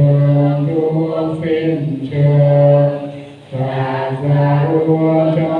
ชิญดวงฟินเชิญจากสาวจอ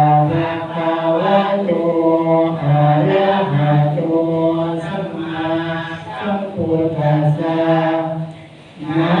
พุทธัสสะนะ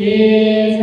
is